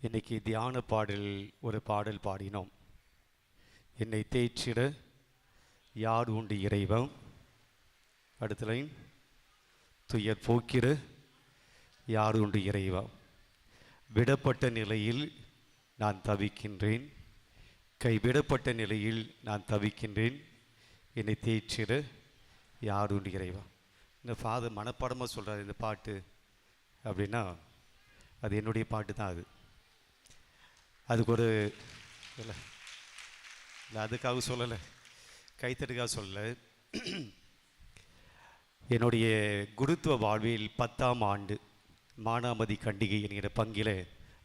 இன்னைக்கு தியான பாடல் ஒரு பாடல் பாடினோம். என்னை தேய்ச்சிட யார் உண்டு இறைவன்? அடுத்த லைன் துயர் போக்கிட யார் உண்டு இறைவா விடப்பட்ட நிலையில் நான் தவிக்கின்றேன். கைவிடப்பட்ட நிலையில் நான் தவிக்கின்றேன். என்னை தேய்ச்சிட யார் உண்டு இறைவா இந்த ஃபாதர் மனப்பாடமாக சொல்கிறார் இந்த பாட்டு. அப்படின்னா அது என்னுடைய பாட்டு தான் அது. அதுக்கு ஒரு இல்லை இல்லை அதுக்காக சொல்லலை. கைத்தட்டுக்காக சொல்லலை. என்னுடைய குருத்துவ வாழ்வில் பத்தாம் ஆண்டு மானாமதி கண்டிகை என்கிற பங்கில்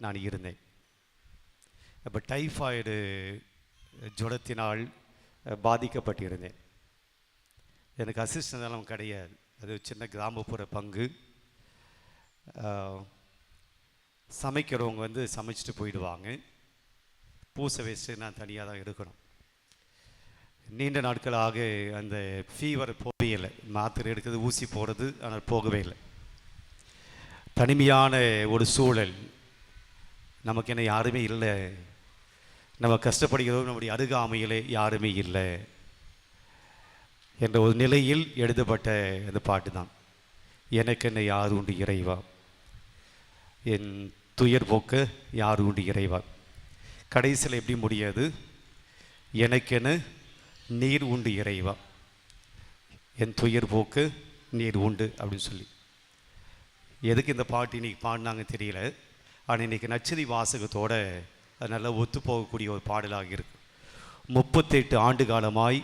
நான் இருந்தேன். அப்போ டைஃபாய்டு ஜுரத்தினால் பாதிக்கப்பட்டிருந்தேன். எனக்கு அசிஸ்டன்ட்லாம் கிடையாது. அது சின்ன கிராமப்புற பங்கு. சமைக்கிறவங்க வந்து சமைச்சிட்டு போயிடுவாங்க. பூசை வச்சு நான் தனியாக தான் இருக்கணும் நீண்ட நாட்களாக அந்த ஃபீவர் போகவே இல்லை. மாத்திரை எடுக்கிறது ஊசி போடுறது ஆனால் போகவே இல்லை. தனிமையான ஒரு சூழல். நமக்கு என்ன யாருமே இல்லை. நம்ம கஷ்டப்படுகிறோம் நம்முடைய அருகாமையிலே யாருமே இல்லை என்ற ஒரு நிலையில் எழுதப்பட்ட அந்த பாட்டு தான். எனக்கு என்ன யார் உண்டு இறைவா? என் துயர் போக்க யார் உண்டு இறைவா? கடைசியில் எப்படி முடியாது? எனக்கென நீர் உண்டு இறைவா. என் துயர் போக்கு நீர் உண்டு அப்படின்னு சொல்லி. எதுக்கு இந்த பாட்டு இன்னைக்கு பாடினாங்க தெரியல. ஆனால் இன்னைக்கு நச்சதி வாசகத்தோட அது நல்லா ஒத்து போகக்கூடிய ஒரு பாடலாக இருக்கு. முப்பத்தெட்டு ஆண்டு காலமாய்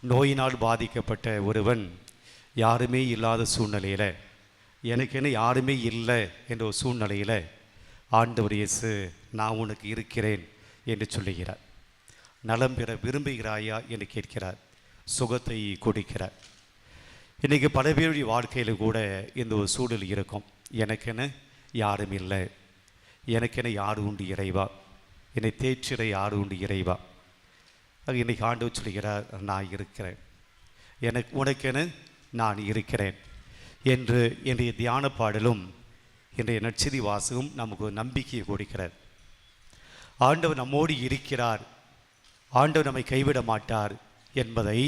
நோயினால் பாதிக்கப்பட்ட ஒருவன் யாருமே இல்லாத சூழ்நிலையில் எனக்கென யாருமே இல்லை என்ற ஒரு சூழ்நிலையில் ஆண்டவர் இயேசு நான் உனக்கு இருக்கிறேன் என்று சொல்லுகிறார். நலம் பெற விரும்புகிறாயா என்று கேட்கிறார். சுகத்தை கொடுக்கிறார். இன்றைக்கி பல பேருடைய வாழ்க்கையில் கூட இந்த ஒரு சூழல் இருக்கும். எனக்கென யாரும் இல்லை. எனக்கென யார் உண்டு இறைவா? என்னை தேய்ச்சிட யார் உண்டு இறைவா? அது இன்றைக்கி ஆண்டவர் சொல்கிறார் நான் இருக்கிறேன். எனக்கு உனக்கென நான் இருக்கிறேன் என்று என்னுடைய தியான பாடலும் இன்றைய நற்செய்தி வாசகம் நமக்கு ஒரு நம்பிக்கையை கொடுக்கிறார். ஆண்டவர் நம்மோடு இருக்கிறார். ஆண்டவர் நம்மை கைவிட மாட்டார் என்பதை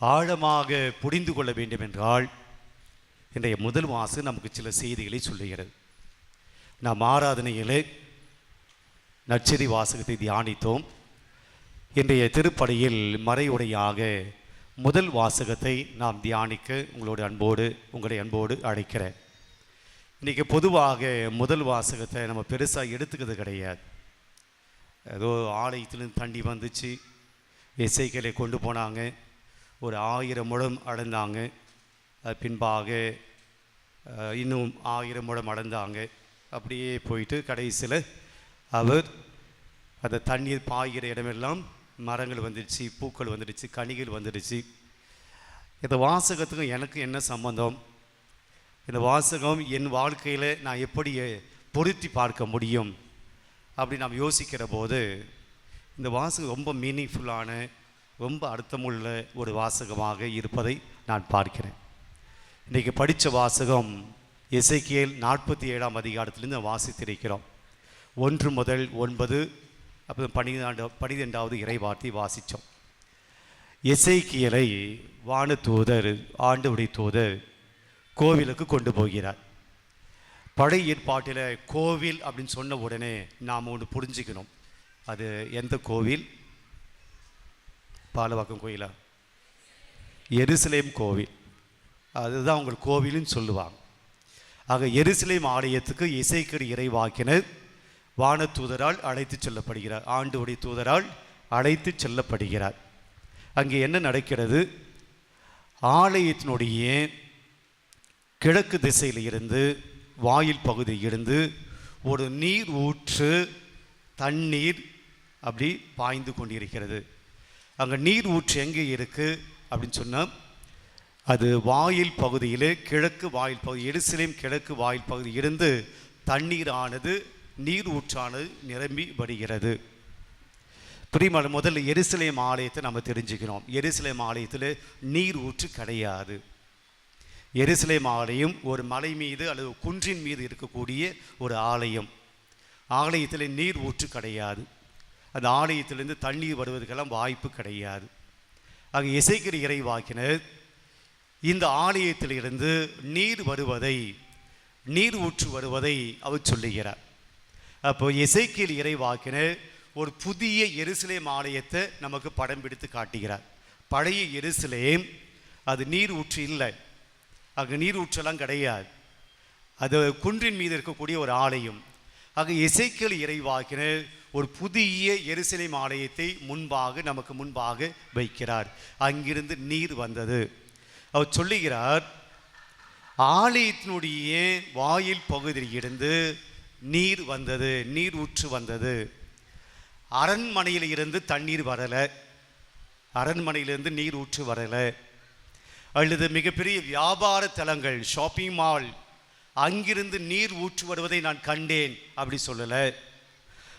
ஆழமாக புரிந்து கொள்ள வேண்டும் என்றால் இன்றைய முதல் வாசு நமக்கு சில செய்திகளை சொல்லுகிறது. நாம் ஆராதனையிலே நற்செய்தி வாசகத்தை தியானித்தோம். இன்றைய திருப்படையில் மறையுடையாக முதல் வாசகத்தை நாம் தியானிக்க உங்களோட அன்போடு உங்களுடைய அன்போடு அழைக்கிறேன். இன்றைக்கி பொதுவாக முதல் வாசகத்தை நம்ம பெருசாக எடுத்துக்கிறது கிடையாது. ஏதோ ஆலயத்திலிருந்து தண்ணி வந்துச்சு இசைக்கலை கொண்டு போனாங்க ஒரு ஆயிரம் முழம் அடைந்தாங்க. அது பின்பாக இன்னும் ஆயிரம் முழம் அடைந்தாங்க. அப்படியே போயிட்டு கடைசியில் அவர் அந்த தண்ணீர் பாய்கிற இடமெல்லாம் மரங்கள் வந்துடுச்சு பூக்கள் வந்துடுச்சு கனிகள் வந்துடுச்சு. இந்த வாசகத்துக்கும் எனக்கு என்ன சம்பந்தம்? இந்த வாசகம் என் வாழ்க்கையில் நான் எப்படி பொருத்தி பார்க்க முடியும் அப்படி நாம் யோசிக்கிற போது இந்த வாசகம் ரொம்ப மீனிங்ஃபுல்லான ரொம்ப அர்த்தமுள்ள ஒரு வாசகமாக இருப்பதை நான் பார்க்கிறேன். இன்றைக்கி படித்த வாசகம் இசைக்கியல் நாற்பத்தி ஏழாம் அதிகாரத்திலிருந்து வாசித்திருக்கிறோம். ஒன்று முதல் ஒன்பது அப்புறம் பன்னிரெண்டாண்டு பன்னிரெண்டாவது இறைவார்த்தை வாசித்தோம். இசைக்கியலை வான தூதர் ஆண்டவுடைய தூதர் கோவிலுக்கு கொண்டு போகிறார். பழைய ஏற்பாட்டில் கோவில் அப்படின்னு சொன்ன உடனே நாம் ஒன்று புரிஞ்சுக்கணும். அது எந்த கோவில்? பாலவாக்கம் கோயிலா? எருசலேம் கோவில். அதுதான் அவங்க கோவில்னு சொல்லுவாங்க. ஆக எருசலேம் ஆலயத்துக்கு இசைக்கர் இறைவாக்கினர் வானதூதரால் அழைத்து செல்லப்படுகிறார். ஆண்டுடைய தூதரால் அழைத்து செல்லப்படுகிறார். அங்கே என்ன நடக்கிறது? ஆலயத்தினுடைய கிழக்கு திசையில் இருந்து வாயில் பகுதியில் இருந்து ஒரு நீர் ஊற்று தண்ணீர் அப்படி பாய்ந்து கொண்டிருக்கிறது. அங்கே நீர் ஊற்று எங்கே இருக்குது அப்படின்னு சொன்னால் அது வாயில் பகுதியிலே கிழக்கு வாயில் பகுதி எருசலேம் கிழக்கு வாயில் பகுதி இருந்து தண்ணீரானது நீர் ஊற்றானது நிரம்பி வருகிறது பிரியமான முதல்ல எருசலேம் ஆலயத்தை நம்ம தெரிஞ்சுக்கிறோம் எருசலேம் ஆலயத்தில் நீர் ஊற்று கிடையாது. எருசலேம் ஆலயம் ஒரு மலை மீது அல்லது குன்றின் மீது இருக்கக்கூடிய ஒரு ஆலயம். ஆலயத்தில் நீர் ஊற்று கிடையாது. அந்த ஆலயத்திலிருந்து தண்ணீர் வருவதற்கெல்லாம் வாய்ப்பு கிடையாது. அங்கே இசைக்கிற இறைவாக்கினர் இந்த ஆலயத்திலிருந்து நீர் வருவதை நீர் ஊற்று வருவதை அவர் சொல்லுகிறார். அப்போ இசைக்கியல் இறைவாக்கினர் ஒரு புதிய எருசலேம் ஆலயத்தை நமக்கு படம் பிடித்து காட்டுகிறார். பழைய எருசலேம் அது நீர் ஊற்று இல்லை. அங்கே நீர் கிடையாது. அது குன்றின் மீது இருக்கக்கூடிய ஒரு ஆலயம். ஆக இசைக்கல் இறைவாக்கின ஒரு புதிய எருசலேம் ஆலயத்தை முன்பாக நமக்கு முன்பாக வைக்கிறார். அங்கிருந்து நீர் வந்தது. அவர் சொல்லுகிறார் ஆலயத்தினுடைய வாயில் பகுதியிலிருந்து நீர் வந்தது நீர் ஊற்று வந்தது. அரண்மனையில் இருந்து தண்ணீர் வரலை. அரண்மனையிலிருந்து நீர் ஊற்று வரலை. அல்லது மிகப்பெரிய வியாபார தலங்கள் ஷாப்பிங் மால் அங்கிருந்து நீர் ஊற்று வருவதை நான் கண்டேன் அப்படி சொல்லலை.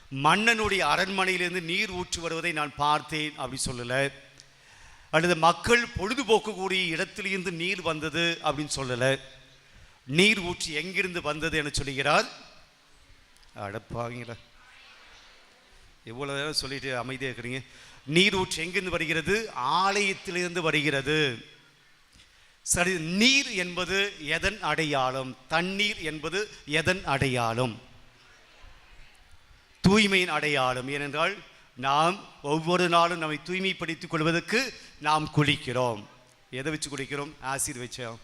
மன்னனுடைய அரண்மனையிலிருந்து நீர் ஊற்று வருவதை நான் பார்த்தேன் அப்படி சொல்லலை. அல்லது மக்கள் பொழுதுபோக்கக்கூடிய இடத்திலிருந்து நீர் வந்தது அப்படின்னு சொல்லலை. நீர் ஊற்று எங்கிருந்து வந்தது என சொல்லுகிறார். அடப்பாங்கள எவ்வளோ நேரம் சொல்லிட்டு அமைதியாக இருக்கிறீங்க. நீர் ஊற்று எங்கிருந்து வருகிறது? ஆலயத்திலிருந்து வருகிறது. சரி நீர் என்பது எதன் அடையாளம்? தண்ணீர் என்பது எதன் அடையாளம்? தூய்மையின் அடையாளம். ஏனென்றால் நாம் ஒவ்வொரு நாளும் நம்மை தூய்மைப்படுத்திக் கொள்வதற்கு நாம் குளிக்கிறோம். எதை வச்சு குளிக்கிறோம்? ஆசிட் வச்சோம்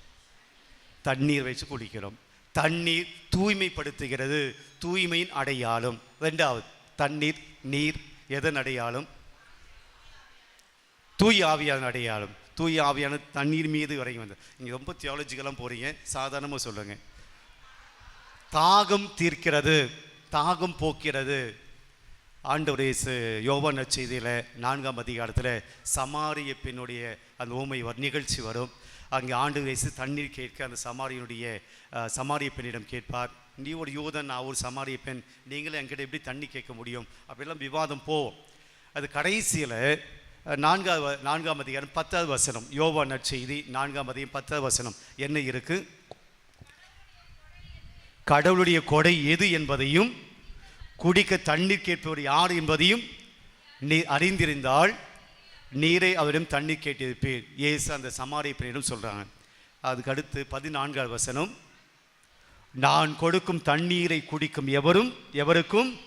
தண்ணீர் வச்சு குளிக்கிறோம். தண்ணீர் தூய்மைப்படுத்துகிறது. தூய்மையின் அடையாளம். ரெண்டாவது தண்ணீர் நீர் எதன் அடையாளம்? தூய் ஆவியான அடையாளம். தூய் ஆவியான தண்ணீர் மீது வரைக்கும் வந்து நீங்கள் ரொம்ப தியாலஜிக்கெல்லாம் போகிறீங்க சாதாரணமாக சொல்லுங்க. தாகம் தீர்க்கிறது தாகம் போக்கிறது. ஆண்டவர் இயேசு யோவான் நற்செய்தியில் நான்காம் அதிகாரத்தில் சமாரிய பெண்ணுடைய அந்த ஓமை வர் நிகழ்ச்சி வரும். அங்கே ஆண்டு இயேசு தண்ணீர் கேட்க அந்த சமாரியனுடைய சமாரிய பெண்ணிடம் கேட்பார். நீ ஒரு யூதன் நான் ஒரு சமாரிய பெண். நீங்களும் என்கிட்ட எப்படி தண்ணி கேட்க முடியும்? அப்படிலாம் விவாதம் போவோம் அது கடைசியில் நான்காவது நான்காம் அதிகாரம் பத்தாவது வசனம். யோவா நற்செய்தி நான்காம் அதிகம் பத்தாவது வசனம். என்ன இருக்கு? கடவுளுடைய கொடை எது என்பதையும் குடிக்க தண்ணீர் கேட்பவர் யார் என்பதையும் நீ அறிந்திருந்தால் நீரை அவரிடம் தண்ணீர் கேட்டிருப்பீர். இயேசு அந்த சமாரிய பெண்ணிடம் சொல்கிறாங்க அதுக்கு அடுத்து பதினான்காவது வசனம். நான் கொடுக்கும் தண்ணீரை குடிக்கும் எவரும் எவருக்கும்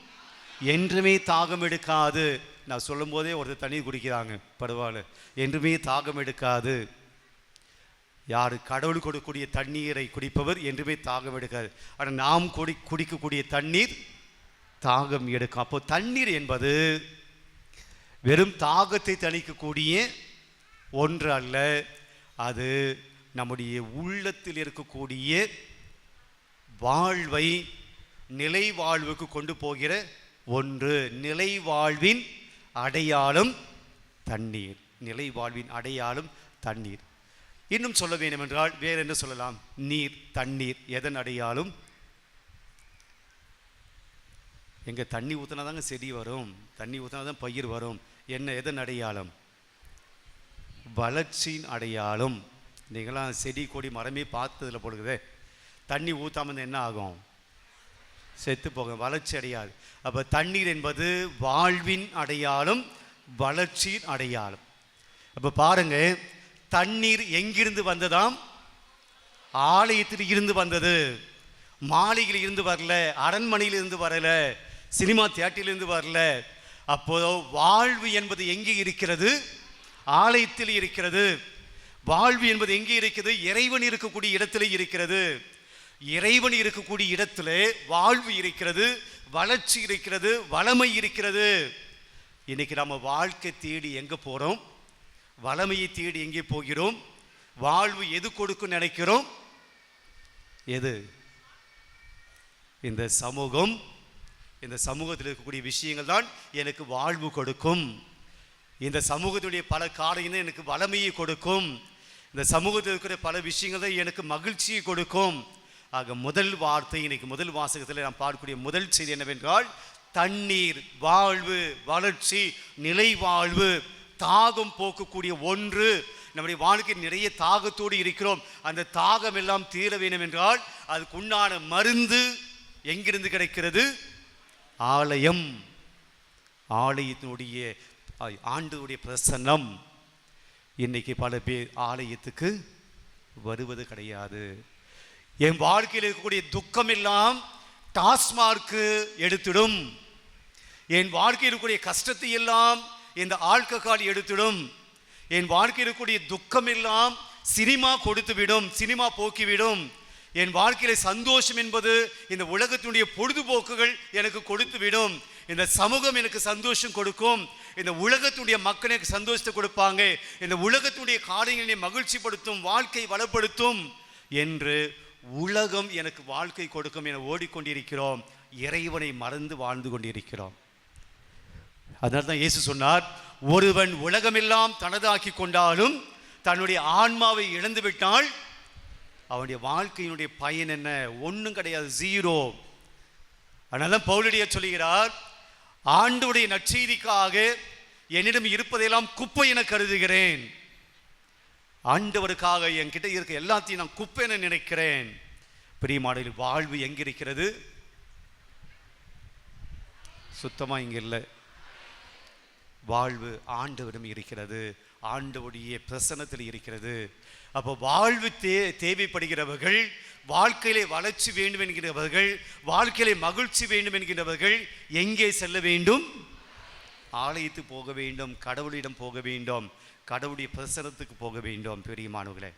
என்றுமே தாகம் எடுக்காது. நான் சொல்லும் போதே ஒருத்தர் தண்ணீர் குடிக்கிறாங்க பரவாயில்ல என்றுமே தாகம் எடுக்காது. யார் கடவுள் கொடுக்கக்கூடிய தண்ணீரை குடிப்பவர் என்றுமே தாகம் எடுக்காது. ஆனால் நாம் குடி குடிக்கக்கூடிய தண்ணீர் தாகம் எடுக்கும். அப்போ தண்ணீர் என்பது வெறும் தாகத்தை தணிக்கக்கூடிய ஒன்று அல்ல. அது நம்முடைய உள்ளத்தில் இருக்கக்கூடிய வாழ்வை நிலை வாழ்வுக்கு கொண்டு போகிற ஒன்று. நிலை வாழ்வின் அடையாளம் தண்ணீர். நிலை வாழ்வின் அடையாளம் தண்ணீர். இன்னும் சொல்ல வேண்டும் என்றால் வேறு என்ன சொல்லலாம். நீர் தண்ணீர் எதன் அடையாளம்? எங்கள் தண்ணி ஊற்றினா தாங்க செடி வரும். தண்ணி ஊற்றினா தான் பயிர் வரும். என்ன எதன் அடையாளம்? வளர்ச்சியின் அடையாளம். நீங்களாம் செடி கொடி மரமே பார்த்ததில் போடுகிறதே தண்ணி ஊற்றாமல் என்ன ஆகும்? செத்து போகும் வளர்ச்சி அடையாது. அப்போ தண்ணீர் என்பது வாழ்வின் அடையாளம் வளர்ச்சியின் அடையாளம். அப்போ பாருங்க தண்ணீர் எங்கிருந்து வந்ததாம்? ஆலயத்தில் இருந்து வந்தது. மாளிகையில் இருந்து வரல அரண்மனையில் இருந்து வரல சினிமா தியேட்டரிலிருந்து வரல. அப்போதோ வாழ்வு என்பது எங்கே இருக்கிறது? ஆலயத்தில் இருக்கிறது. வாழ்வு என்பது எங்கே இருக்கிறது? இறைவன் இருக்கக்கூடிய இடத்திலே இருக்கிறது. இறைவன் இருக்கக்கூடிய இடத்துல வாழ்வு இருக்கிறது வளர்ச்சி இருக்கிறது வளமை இருக்கிறது. இன்னைக்கு நம்ம வாழ்க்கை தேடி எங்கே போகிறோம் வளமையை தேடி எங்கே போகிறோம்? வாழ்வு எது கொடுக்கும் நினைக்கிறோம்? எது? இந்த சமூகம். இந்த சமூகத்தில் இருக்கக்கூடிய விஷயங்கள் தான் எனக்கு வாழ்வு கொடுக்கும். இந்த சமூகத்துடைய பல காரியங்கள் எனக்கு வளமையை கொடுக்கும். இந்த சமூகத்தில் இருக்கிற பல விஷயங்கள் தான் எனக்கு மகிழ்ச்சியை கொடுக்கும். ஆக முதல் வார்த்தை இன்னைக்கு முதல் வாசகத்தில் நாம் பார்க்கக்கூடிய முதல் செய்தி என்னவென்றால் தண்ணீர் வாழ்வு வளர்ச்சி நிலை வாழ்வு தாகம் போக்கக்கூடிய ஒன்று. நம்முடைய வாழ்க்கையில் நிறைய தாகத்தோடு இருக்கிறோம். அந்த தாகம் எல்லாம் தீர வேண்டும் என்றால் அதுக்குண்டான மருந்து எங்கிருந்து கிடைக்கிறது? ஆலயம். ஆலயத்தினுடைய ஆண்டுடைய பிரசன்னம். இன்னைக்கு பல பேர் ஆலயத்துக்கு வருவது கிடையாது. என் வாழ்க்கையில் இருக்கக்கூடிய துக்கம் எல்லாம் டாஸ்மார்க்கு எடுத்துடும். என் வாழ்க்கையில் இருக்கக்கூடிய கஷ்டத்தை எல்லாம் இந்த ஆல்கஹால் எடுத்துடும். என் வாழ்க்கையில் இருக்கக்கூடிய துக்கம் எல்லாம் சினிமா கொடுத்துவிடும் சினிமா போக்கிவிடும். என் வாழ்க்கையில சந்தோஷம் என்பது இந்த உலகத்தினுடைய பொழுதுபோக்குகள் எனக்கு கொடுத்துவிடும். இந்த சமூகம் எனக்கு சந்தோஷம் கொடுக்கும். இந்த உலகத்துடைய மக்கள் எனக்கு சந்தோஷத்தை கொடுப்பாங்க. இந்த உலகத்துடைய காரியங்களை மகிழ்ச்சிப்படுத்தும் வாழ்க்கை வளப்படுத்தும் என்று உலகம் எனக்கு வாழ்க்கை கொடுக்கும் என ஓடிக்கொண்டிருக்கிறோம். இறைவனை மறந்து வாழ்ந்து கொண்டிருக்கிறோம். அதனால தான் இயேசு சொன்னார் ஒருவன் உலகமெல்லாம் தனதாக்கி கொண்டாலும் தன்னுடைய ஆன்மாவை இழந்து விட்டால் அவனுடைய வாழ்க்கையினுடைய பயன் என்ன? ஒன்றும் கிடையாது ஜீரோ அதனால தான் பவுலடிய சொல்லுகிறார் ஆண்டுடைய நற்செய்திக்காக என்னிடம் இருப்பதையெல்லாம் குப்பை என கருதுகிறேன். ஆண்டவருக்காக என்கிட்ட இருக்க எல்லாத்தையும் நான் குப்பைன்னு நினைக்கிறேன். பிரியமாடலில் வாழ்வு எங்கிருக்கிறது? இருக்கிறது சுத்தமா இங்க இல்லை. வாழ்வு ஆண்டவரிடம் இருக்கிறது. ஆண்டவருடைய பிரசனத்தில் இருக்கிறது. அப்போ வாழ்வு தே தேவைப்படுகிறவர்கள் வாழ்க்கையிலே வளர்ச்சி வேண்டும் என்கிறவர்கள் வாழ்க்கையிலே மகிழ்ச்சி வேண்டும் என்கிறவர்கள் எங்கே செல்ல வேண்டும்? ஆலயத்து போக வேண்டும் கடவுளிடம் போக வேண்டும் கடவுளுடைய பிரசனத்துக்கு போக வேண்டும் பெரியமானவர்களே.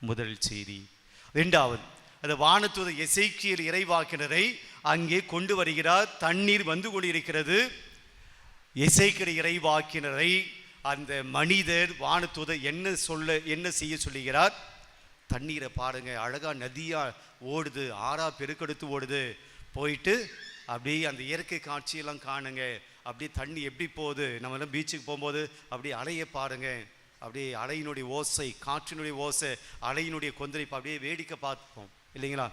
முதல் செய்தி. ரெண்டாவது அந்த வானத்துவ எசைக்கியல் இறைவாக்கினரை அங்கே கொண்டு வருகிறார். தண்ணீர் வந்து கொண்டிருக்கிறது. இசைக்கிற இறைவாக்கினரை அந்த மனிதர் வானத்துத என்ன சொல்ல என்ன செய்ய சொல்லுகிறார்? தண்ணீரை பாருங்க அழகா நதியாக ஓடுது ஆறா பெருக்கெடுத்து ஓடுது. போயிட்டு அப்படியே அந்த இயற்கை காட்சியெல்லாம் காணுங்க. அப்படியே தண்ணி எப்படி போகுது? நம்ம எல்லாம் பீச்சுக்கு போகும்போது அப்படியே அலையை பாருங்க. அப்படியே அலையினுடைய ஓசை காற்றினுடைய ஓசை அலையினுடைய கொந்தளிப்பு அப்படியே வேடிக்கை பார்ப்போம். இல்லைங்களா?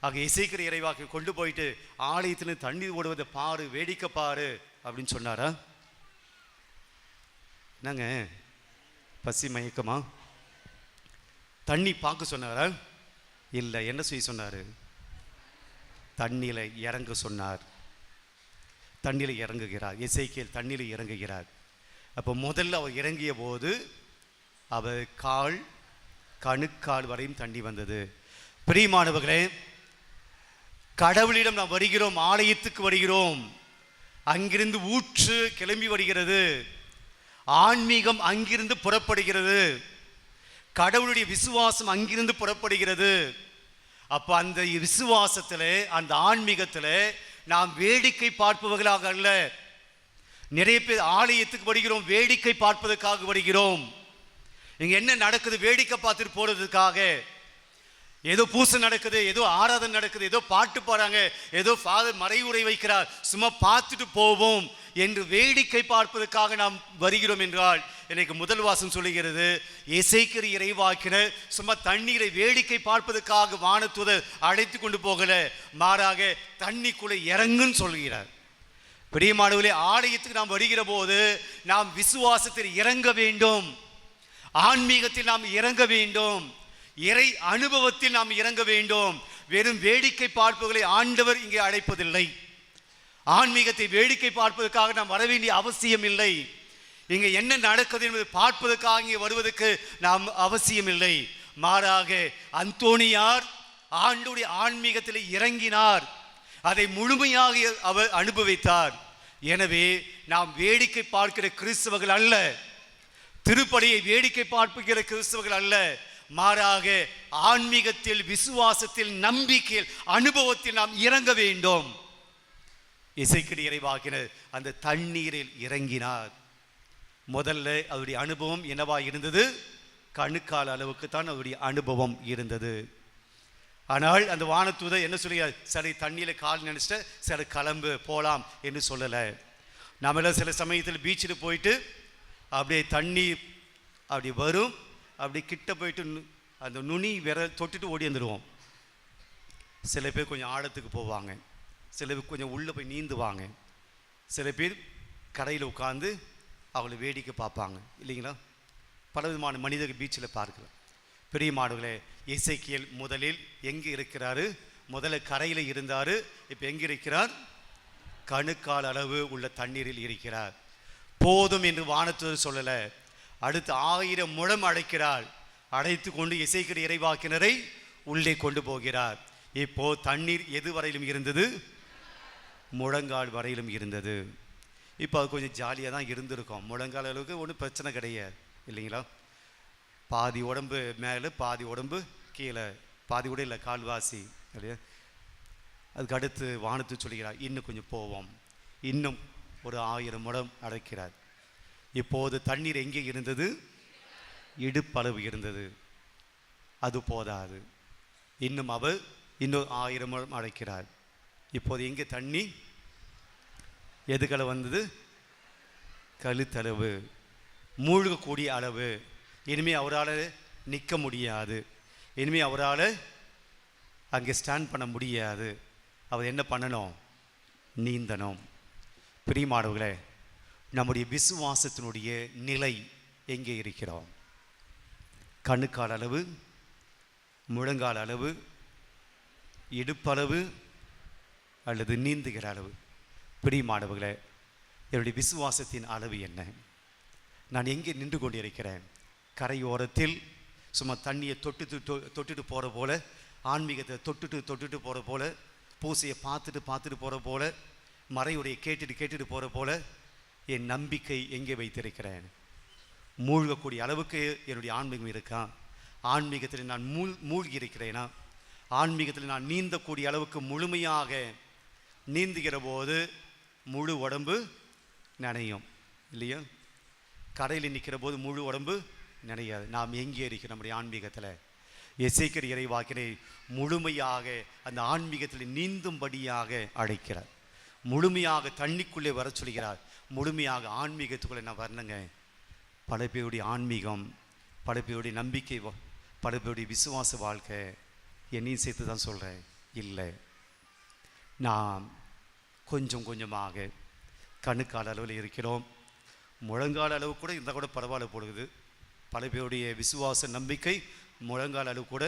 ஆக இசைக்கிற இறைவாக்கு கொண்டு போயிட்டு ஆலயத்தில் தண்ணி ஓடுவதை பாரு வேடிக்கை பாரு அப்படின்னு சொன்னாரா? என்னங்க? பசி மயக்கமா? தண்ணி பார்க்க சொன்னாரா? இல்லை என்ன செய்ய சொன்னார்? தண்ணியில் இறங்க சொன்னார். தண்ணியில் இறங்குகிறார். இசைக்கியல் தண்ணியில் இறங்குகிறார். அப்போ முதல்ல அவர் இறங்கிய போது அவர் கால் கணுக்கால் வரையும் தண்ணி வந்தது. பிரியமானவர்களே கடவுளிடம் நாம் வருகிறோம் ஆலயத்துக்கு வருகிறோம். அங்கிருந்து ஊற்று கிளம்பி வருகிறது. ஆன்மீகம் அங்கிருந்து புறப்படுகிறது. கடவுளுடைய விசுவாசம் அங்கிருந்து புறப்படுகிறது. அப்போ அந்த விசுவாசத்தில் அந்த ஆன்மீகத்தில் நாம் வேடிக்கை பார்ப்பவர்களாக அல்ல. நிறைய பேர் ஆலயத்துக்கு வருகிறோம் வேடிக்கை பார்ப்பதற்காக வருகிறோம். இங்கே என்ன நடக்குது? வேடிக்கை பார்த்துட்டு போகிறதுக்காக ஏதோ பூசை நடக்குது ஏதோ ஆராதனை நடக்குது ஏதோ பாட்டு பாடுறாங்க ஏதோ ஃபாதர் மறைவுரை வைக்கிறார். சும்மா பார்த்துட்டு போவோம். என்று வேடிக்கை பார்ப்பதற்காக நாம் வருகிறோம் என்றால் எனக்கு முதல் வாசம் சொல்லுகிறது இசைக்கிற இறைவாக்கின சும்மா தண்ணீரை வேடிக்கை பார்ப்பதற்காக வானத்துதர் அழைத்து கொண்டு போகல மாறாக தண்ணிக்குள்ளே இறங்குன்னு சொல்கிறார். பிரியமானவர்களே ஆலயத்துக்கு நாம் வருகிற போது நாம் விசுவாசத்தில் இறங்க வேண்டும். ஆன்மீகத்தில் நாம் இறங்க வேண்டும். இறை அனுபவத்தில் நாம் இறங்க வேண்டும். வெறும் வேடிக்கை பார்ப்புகளை ஆண்டவர் இங்கே அழைப்பதில்லை. ஆன்மீகத்தை வேடிக்கை பார்ப்பதற்காக நாம் வர வேண்டிய அவசியம் இல்லை இங்கே என்ன நடக்குது என்பதை பார்ப்பதற்காக இங்கே வருவதற்கு நாம் அவசியம் இல்லை மாறாக அந்தோணியார் ஆண்டுடைய ஆன்மீகத்தில் இறங்கினார். அதை முழுமையாக அவர் அனுபவித்தார். எனவே நாம் வேடிக்கை பார்க்கிற கிறிஸ்தவர்கள் அல்ல. திருப்படியை வேடிக்கை பார்ப்புகிற கிறிஸ்தவர்கள் அல்ல. மாறாக ஆன்மீகத்தில் விசுவாசத்தில் நம்பிக்கையில் அனுபவத்தில் நாம் இறங்க வேண்டும். இசைக்கடி இறைவாக்கினர். அந்த தண்ணீரில் இறங்கினார். முதல்ல அவருடைய அனுபவம் என்னவா இருந்தது? கணுக்கால் அளவுக்கு தான் அவருடைய அனுபவம் இருந்தது. ஆனால் அந்த வானத்தூதை என்ன சொல்லியார் சரி தண்ணியில் கால் நினைச்சிட்டு சரி கிளம்பு போகலாம் என்று சொல்லலை. நம்மளாம் சில சமயத்தில் பீச்சில் போயிட்டு அப்படியே தண்ணி அப்படி வரும். அப்படி கிட்ட போயிட்டு அந்த நுனி விரல் தொட்டுட்டு ஓடி வந்துடுவோம். சில பேர் கொஞ்சம் ஆழத்துக்கு போவாங்க. சில பேர் கொஞ்சம் உள்ளே போய் நீந்துவாங்க. சில பேர் கரையில் உட்காந்து அவளை வேடிக்கை பார்ப்பாங்க. இல்லைங்களா? பல விதமான மனிதர்கள் பீச்சில் பார்க்கலாம் பெரிய மாடுகளே இசைக்கியல் முதலில் எங்கே இருக்கிறாரு? முதல்ல கரையில் இருந்தார். இப்போ எங்கே இருக்கிறார்? கணுக்கால் அளவு உள்ள தண்ணீரில் இருக்கிறார். போதும் என்று வானத்துவர் சொல்லலை. அடுத்து ஆயிரம் முழம் அடைக்கிறாள் அழைத்து கொண்டு இசைக்கிற இறைவாக்கினரை உள்ளே கொண்டு போகிறார். இப்போ தண்ணீர் எதுவரையிலும் இருந்தது? முழங்கால் வரையிலும் இருந்தது. இப்போ அது கொஞ்சம் ஜாலியாக தான் இருந்திருக்கும். முழங்கால் அளவுக்கு ஒன்றும் பிரச்சனை கிடையாது. இல்லைங்களா? பாதி உடம்பு மேலே பாதி உடம்பு கீழே. பாதி கூட இல்லை கால்வாசி. இல்லையா? அதுக்கு அடுத்து வானத்து சொல்கிறார் இன்னும் கொஞ்சம் போவோம். இன்னும் ஒரு ஆயிரம் முடம் அடைக்கிறார். இப்போது தண்ணீர் எங்கே இருந்தது? இடுப்பளவு இருந்தது. அது போதாது. இன்னும் அவர் இன்னும் ஆயிரம் முடம் அடைக்கிறார். இப்போது எங்கே தண்ணி? எதுக்களை வந்தது? கழுத்தளவு. மூழ்கக்கூடிய அளவு. இனிமேல் அவரால் நிற்க முடியாது. இனிமேல் அவரால் அங்கே ஸ்டாண்ட் பண்ண முடியாது. அவர் என்ன பண்ணணும்? நீந்தணும். பிரியமானவர்களே நம்முடைய விசுவாசத்தினுடைய நிலை எங்கே இருக்கிறோம்? கணுக்கால் அளவு முழங்கால் அளவு இடுப்பளவு அல்லது நீந்துகிற அளவு. பிரியமானவர்களே என்னுடைய விசுவாசத்தின் அளவு என்ன? நான் எங்கே நின்று கொண்டிருக்கிறேன்? கரையோரத்தில் சும்மா தண்ணியை தொட்டுட்டு தொ- தொட்டுட்டு போகிற போல ஆன்மீகத்தை தொட்டுட்டு தொட்டுட்டு போகிற போல் பூசையை பார்த்துட்டு பார்த்துட்டு போகிற போல மறையுடைய கேட்டுட்டு கேட்டுட்டு போகிற போல என் நம்பிக்கை எங்கே வைத்திருக்கிறேன்? மூழ்கக்கூடிய அளவுக்கு என்னுடைய ஆன்மீகம் இருக்கா? ஆன்மீகத்தில் நான் மூழ் மூழ்கி இருக்கிறேனா ஆன்மீகத்தில் நான் நீந்தக்கூடிய அளவுக்கு முழுமையாக நீந்துகிற போது முழு உடம்பு நனையும். இல்லையா? கடையில் நிற்கிற போது முழு உடம்பு நினையாது. நாம் எங்கே இருக்கிறோம் நம்முடைய ஆன்மீகத்தில்? எசைக்கிற இறைவாக்கினை முழுமையாக அந்த ஆன்மீகத்தில் நீந்தும்படியாக அழைக்கிறார். முழுமையாக தண்ணிக்குள்ளே வர சொல்கிறார். முழுமையாக ஆன்மீகத்துக்குள்ளே நான் வரணுங்க. பல பேருடைய ஆன்மீகம் பல பேருடைய நம்பிக்கை வா- பல பேருடைய விசுவாச வாழ்க்கை என்னையும் சேர்த்து தான் சொல்கிறேன் இல்லை. நான் கொஞ்சம் கொஞ்சமாக கணுக்கால் அளவில் இருக்கிறோம். முழங்கால் அளவு கூட இருந்தால் கூட பரவாயில்ல போடுது பல பேருடைய விசுவாச நம்பிக்கை முழங்கால் அளவு கூட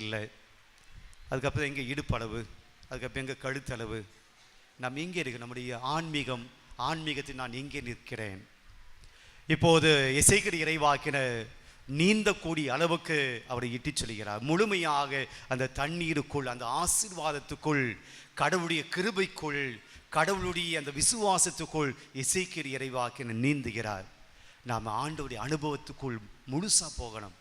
இல்லை. அதுக்கப்புறம் எங்கள் இடுப்பளவு அதுக்கப்புறம் எங்கே கழுத்தளவு. நம்ம இங்கே இருக்கு? நம்முடைய ஆன்மீகம் ஆன்மீகத்தில் நான் இங்கே நிற்கிறேன்? இப்போது இசைக்கிற இறைவாக்கின நீந்தக்கூடிய அளவுக்கு அவரை இட்டுச் சொல்கிறார் முழுமையாக அந்த தண்ணீருக்குள் அந்த ஆசீர்வாதத்துக்குள் கடவுளுடைய கிருபைக்குள் கடவுளுடைய அந்த விசுவாசத்துக்குள் இசைக்கிற இறைவாக்கின நீந்துகிறார். நாம் ஆண்டோடைய அனுபவத்துக்குள் முழுசாக போகணும்.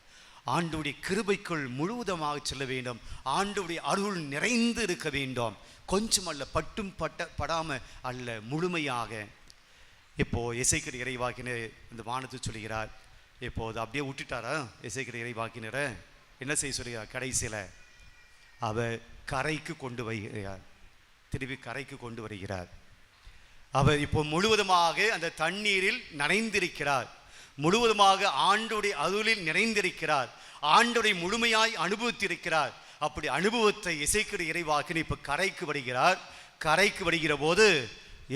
ஆண்டுடைய கிருபைக்குள் முழுவதுமாக செல்ல வேண்டும். ஆண்டுடைய அருள் நிறைந்து இருக்க வேண்டும். கொஞ்சம் அல்ல பட்டும் பட்ட படாமல் அல்ல முழுமையாக. இப்போது இசைக்கிற இறைவாக்கினர் இந்த வானத்தை சொல்கிறார் இப்போது அப்படியே விட்டுட்டாரா இசைக்கிற இறைவாக்கினரை? என்ன செய்ய சொல்கிறார் கடைசியில் அவர் கரைக்கு கொண்டு வருகிறார். திருப்பி கரைக்கு கொண்டு வருகிறார். அவர் இப்போ முழுவதுமாக அந்த தண்ணீரில் நனைந்திருக்கிறார். முழுவதுமாக ஆண்டுடைய அருளில் நிறைந்திருக்கிறார். ஆண்டுடைய முழுமையாய் அனுபவித்திருக்கிறார். அப்படி அனுபவத்தை இசைக்கிற இறைவாக்கினு இப்போ கரைக்கு வருகிறார். கரைக்கு வருகிற போது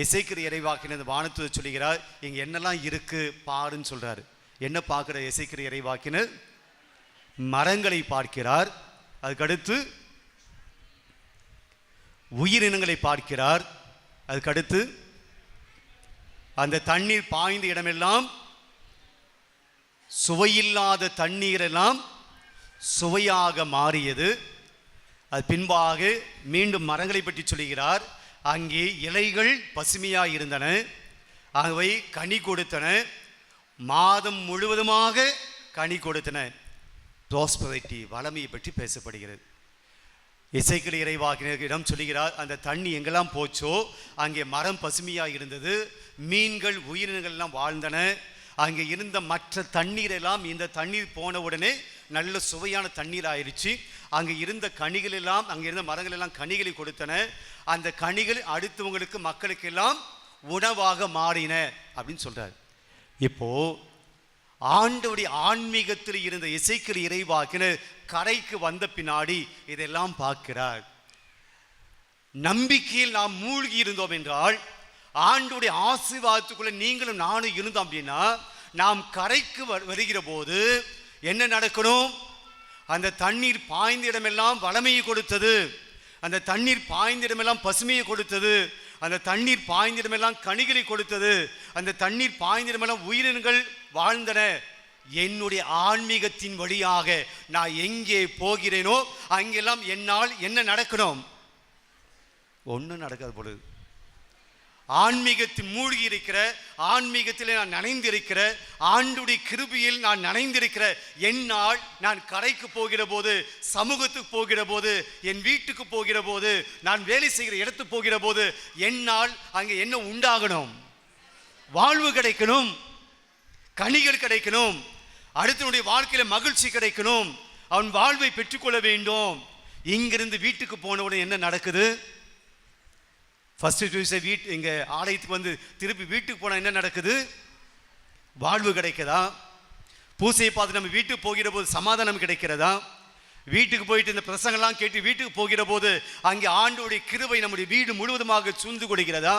இசைக்கிற இறைவாக்கின அந்த வானத்துவ சொல்லுகிறார். இங்கே என்னெல்லாம் இருக்கு பாருன்னு சொல்கிறார் என்ன பார்க்குற இசைக்கிற இறைவாக்கினர் மரங்களை பார்க்கிறார். அதுக்கடுத்து உயிரினங்களை பார்க்கிறார். அதுக்கடுத்து அந்த தண்ணீர் பாய்ந்த இடமெல்லாம் சுவையில்லாத தண்ணீரெல்லாம் சுவையாக மாறியது. அது பின்பாக மீண்டும் மரங்களை பற்றி சொல்கிறார் அங்கே இலைகள் பசுமையாக இருந்தன. அவை கனி கொடுத்தன. மாதம் முழுவதுமாக கனி கொடுத்தன. ப்ராஸ்பரிட்டி வளமையை பற்றி பேசப்படுகிறது. இசைக்கிளி இடம் சொல்லுகிறார் அந்த தண்ணி எங்கெல்லாம் போச்சோ அங்கே மரம் பசுமையாக இருந்தது மீன்கள் உயிரினங்கள் எல்லாம் வாழ்ந்தன. அங்கே இருந்த மற்ற தண்ணீர் எல்லாம் இந்த தண்ணீர் போன உடனே நல்ல சுவையான தண்ணீர் ஆயிடுச்சு அங்கே இருந்த கனிகள் எல்லாம் அங்கே இருந்த மரங்கள் எல்லாம் கனிகளை கொடுத்தன. அந்த கனிகள் அடுத்தவங்களுக்கு மக்களுக்கெல்லாம் உணவாக மாறின அப்படின்னு சொல்கிறார் இப்போ ஆண்டவுடைய ஆன்மீகத்தில் இருந்த இசைக்கிற இறைவாக்கின கரைக்கு வந்த பின்னாடி இதெல்லாம் பார்க்கிறார். நம்பிக்கையில் நாம் மூழ்கி இருந்தோம் என்றால் ஆண்டுடைய ஆசீர்வாதத்துக்குள்ள நீங்களும் நானும் இருந்தோம் அப்படின்னா நாம் கரைக்கு வ- வருகிற போது என்ன நடக்கணும்? அந்த தண்ணீர் பாய்ந்த இடமெல்லாம் வளமையை கொடுத்தது. அந்த தண்ணீர் பாய்ந்த இடமெல்லாம் பசுமையை கொடுத்தது. அந்த தண்ணீர் பாய்ந்திடமெல்லாம் கனிகளை கொடுத்தது. அந்த தண்ணீர் பாய்ந்திடமெல்லாம் உயிரினங்கள் வாழ்ந்தன. என்னுடைய ஆன்மீகத்தின் வழியாக நான் எங்கே போகிறேனோ அங்கெல்லாம் என்னால் என்ன நடக்கணும்? ஒன்றும் நடக்காது பொழுது ஆன்மீகத்தில் மூழ்கி இருக்கிற ஆன்மீகத்தில் நான் நனைந்திருக்கிற ஆண்டுடைய கிருபியில் நான் நனைந்திருக்கிற என் நாள் நான் கடைக்கு போகிற போது சமூகத்துக்கு போகிற போது என் வீட்டுக்கு போகிற போது நான் வேலை செய்கிற இடத்துக்கு போகிற போது நாள் அங்கே என்ன உண்டாகணும்? வாழ்வு கிடைக்கணும் கனிகள் கிடைக்கணும் அடுத்தனுடைய வாழ்க்கையில் மகிழ்ச்சி கிடைக்கணும் அவன் வாழ்வை பெற்றுக்கொள்ள வேண்டும். இங்கிருந்து வீட்டுக்கு போனவுடன் என்ன நடக்குது? ஃபஸ்ட்டு டியூஸ்டே வீட் இங்கே ஆலயத்துக்கு வந்து திருப்பி வீட்டுக்கு போனால் என்ன நடக்குது? வாழ்வு கிடைக்குதா? பூசையை பார்த்து நம்ம வீட்டுக்கு போகிற போது சமாதானம் கிடைக்கிறதா? வீட்டுக்கு போயிட்டு இந்த பிரசங்கெல்லாம் கேட்டு வீட்டுக்கு போகிற போது அங்கே ஆண்டோடைய கிருவை நம்முடைய வீடு முழுவதுமாக சூழ்ந்து கொடுக்கிறதா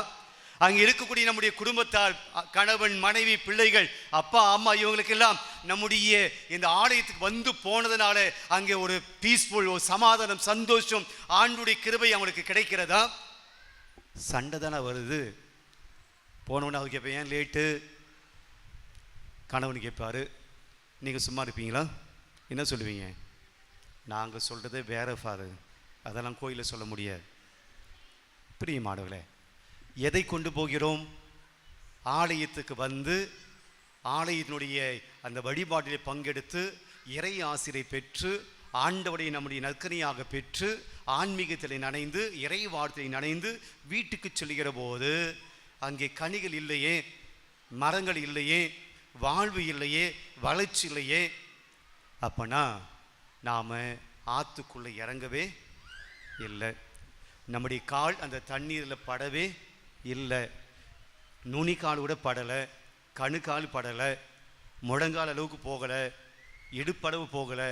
அங்கே இருக்கக்கூடிய நம்முடைய குடும்பத்தார் கணவன் மனைவி பிள்ளைகள் அப்பா அம்மா இவங்களுக்கெல்லாம் நம்முடைய இந்த ஆலயத்துக்கு வந்து போனதுனால அங்கே ஒரு பீஸ்ஃபுல் ஒரு சமாதானம் சந்தோஷம் ஆண்டுடைய கிருபை அவங்களுக்கு கிடைக்கிறதா? சண்டை தானே வருது. போனவொடனே அவர் கேட்பேன் ஏன் லேட்டு கணவன் கேட்பார் நீங்கள் சும்மா இருப்பீங்களா? என்ன சொல்லுவீங்க? நாங்கள் சொல்கிறது வேற ஃபாரு அதெல்லாம் கோயிலில் சொல்ல முடியாது. பிரியமானவர்களே எதை கொண்டு போகிறோம்? ஆலயத்துக்கு வந்து ஆலயத்தினுடைய அந்த வழிபாட்டிலே பங்கெடுத்து இறை ஆசிரியை பெற்று ஆண்டவரை நம்முடைய நற்கனியாக பெற்று ஆன்மீகத்தில் நனைந்து இறை வார்த்தை நனைந்து வீட்டுக்கு செல்கிற போது அங்கே கனிகள் இல்லையே மரங்கள் இல்லையே வாழ்வு இல்லையே வளர்ச்சி இல்லையே அப்பனா நாம் ஆற்றுக்குள்ளே இறங்கவே இல்லை. நம்முடைய கால் அந்த தண்ணீரில் படவே இல்லை. நுனிக்கால் கூட படலை கால் படலை முழங்கால் அளவுக்கு போகலை இடுப்பளவு போகலை.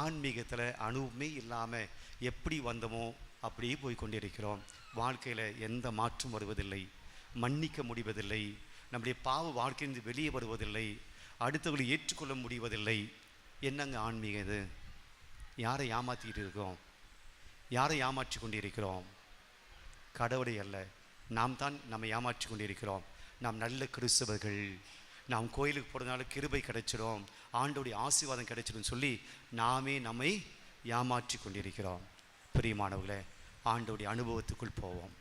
ஆன்மீகத்தில் அணுவுமே இல்லாமல் எப்படி வந்தோமோ அப்படியே போய் கொண்டிருக்கிறோம். வாழ்க்கையில் எந்த மாற்றம் வருவதில்லை. மன்னிக்க முடிவதில்லை. நம்முடைய பாவ வாழ்க்கையிலிருந்து வெளியே வருவதில்லை. அடுத்தவர்களை ஏற்றுக்கொள்ள முடிவதில்லை. என்னங்க ஆன்மீக இது? யாரை ஏமாற்றிட்டு இருக்கோம்? யாரை ஏமாற்றி கொண்டிருக்கிறோம்? கடவுளை அல்ல. நாம் தான் நம்ம ஏமாற்றி கொண்டிருக்கிறோம். நாம் நல்ல கிறிஸ்தவர்கள். நாம் கோயிலுக்கு போகிறதுனால கிருபை கிடைச்சிடும் ஆண்டோடைய ஆசீர்வாதம் கிடைச்சிடும் சொல்லி நாமே நம்மை ஏமாற்றி கொண்டிருக்கிறோம். பிரியமானவர்களே ஆண்டோடைய அனுபவத்துக்குள் போவோம்.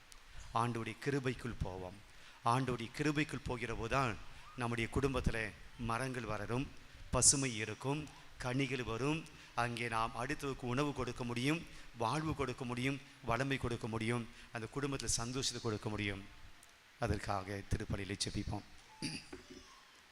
ஆண்டோடைய கிருபைக்குள் போவோம். ஆண்டோடைய கிருபைக்குள் போகிற போதுதான் நம்முடைய குடும்பத்தில் மரங்கள் வளரும் பசுமை இருக்கும் கனிகள் வரும். அங்கே நாம் அடுத்தவுக்கு உணவு கொடுக்க முடியும் வாழ்வு கொடுக்க முடியும் வளமை கொடுக்க முடியும் அந்த குடும்பத்தில் சந்தோஷத்தை கொடுக்க முடியும். அதற்காக திருப்பலியில் செபிப்போம்